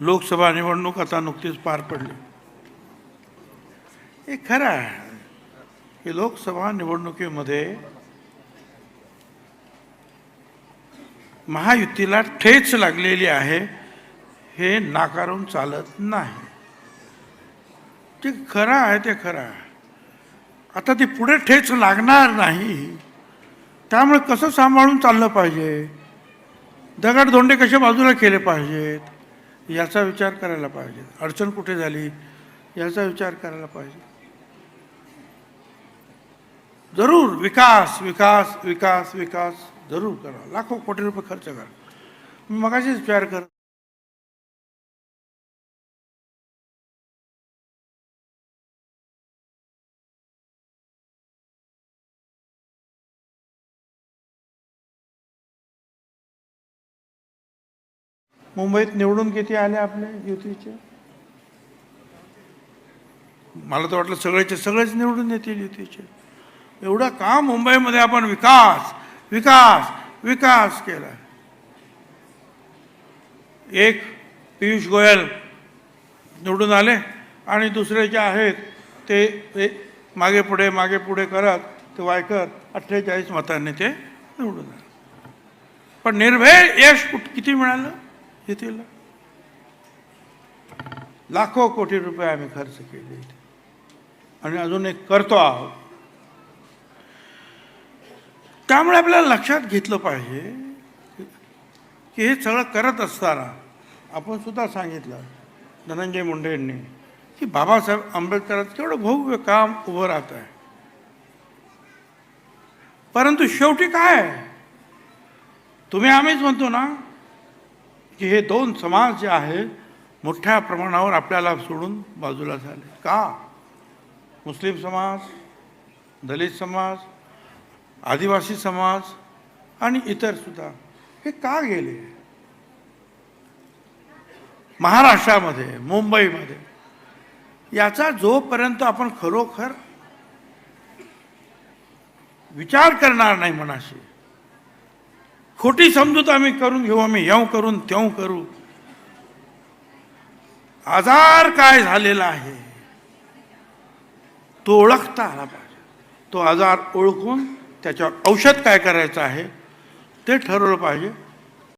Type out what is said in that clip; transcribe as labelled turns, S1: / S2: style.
S1: लोकसभा निवडणूक आता नुकतीच पार पडली. हे खरं आहे. की लोकसभा निवडणुकीमध्ये महायुतीला ठेच लागलेली आहे हे नाकारून चालत नाही. जे खरं आहे ते खरं आहे. आता ती पुढे ठेच लागणार नाही. त्यामुळे कसं सांभाळून चाललं पाहिजे? दगडधोंडे कसे बाजूला केले पाहिजेत? याचा विचार करायला पाहिजे. अडचण कुठे झाली याचा विचार करायला पाहिजे. जरूर विकास विकास विकास विकास जरूर करा. लाखो कोटी रुपये खर्च करा. मी मगाशीच विचार करा. मुंबईत निवडून किती आले आपले युतीचे? मला तर वाटलं सगळेचे सगळेच निवडून येतील युतीचे. एवढं का मुंबईमध्ये आपण विकास विकास विकास केला? एक पियुष गोयल निवडून आले आणि दुसरे जे आहेत ते मागे पुढे मागे पुढे करत ते वायकर अठ्ठेचाळीस मतांनी ते निवडून आले. पण निर्भय यश कुठ- किती मिळालं? येतील लाखो कोटी रुपये आम्ही खर्च केले आणि अजून एक करतो आहोत. त्यामुळे आपल्याला लक्षात घेतलं पाहिजे की हे सगळं करत असताना आपण सुद्धा सांगितलं धनंजय मुंडे यांनी की बाबासाहेब आंबेडकरांचं केवढं भव्य काम उभं राहत आहे. परंतु शेवटी काय तुम्ही आम्हीच म्हणतो ना की हे दोन समाज जे आहेत मोठ्या प्रमाणावर आपल्याला सोडून बाजूला झाले. का? मुस्लिम समाज दलित समाज आदिवासी समाज आणि इतर सुद्धा हे का गेले? महाराष्ट्रामध्ये मुंबईमध्ये याचा जोपर्यंत आपण खरोखर विचार करणार नाही मनाशी खोटी समजूत आम्ही करून घेऊ आम्ही येऊ करून तेऊ करू. आजार काय झालेला आहे? तो ओळखता आला पाहिजे. तो आजार ओळखून त्याच्यावर औषध काय करायचं आहे ते ठरवलं पाहिजे.